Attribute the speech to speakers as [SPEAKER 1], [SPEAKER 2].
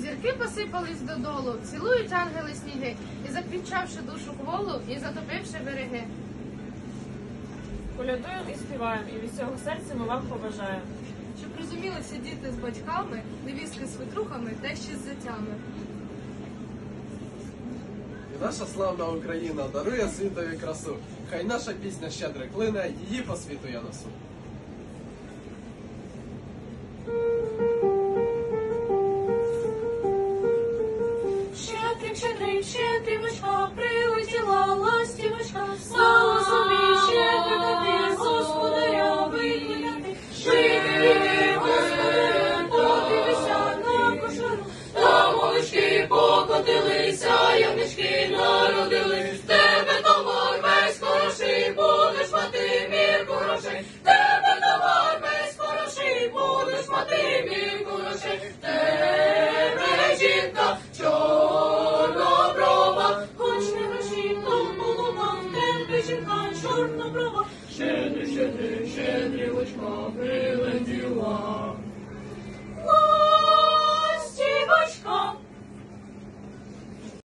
[SPEAKER 1] Зірки посипались додолу, цілують ангели сніги, і заквітчавши душу кволу, і затопивши береги.
[SPEAKER 2] Колядуємо і співаємо, і від цього серця ми вам побажаємо.
[SPEAKER 1] Щоб розумілися діти з батьками, невістки з свитрухами та ще з зятями.
[SPEAKER 3] І наша славна Україна дарує світові красу. Хай наша пісня щедре клине, її по світу я несу.
[SPEAKER 4] Щедрик, щедрик, щедрівочка, прилетіла ластівочка, стала собі ще щедрикати, господаря викликати. Живи, господаря, подивися на кошару, там молочки покотилися, ягнички народились. Тебе товар весь хороший, будеш мати мірку грошей. Тебе товар весь хороший, будеш мати мірку грошей. Тебе жінка жінка чорноброва. щедрі, щедрі, щедрівочка прилетіла.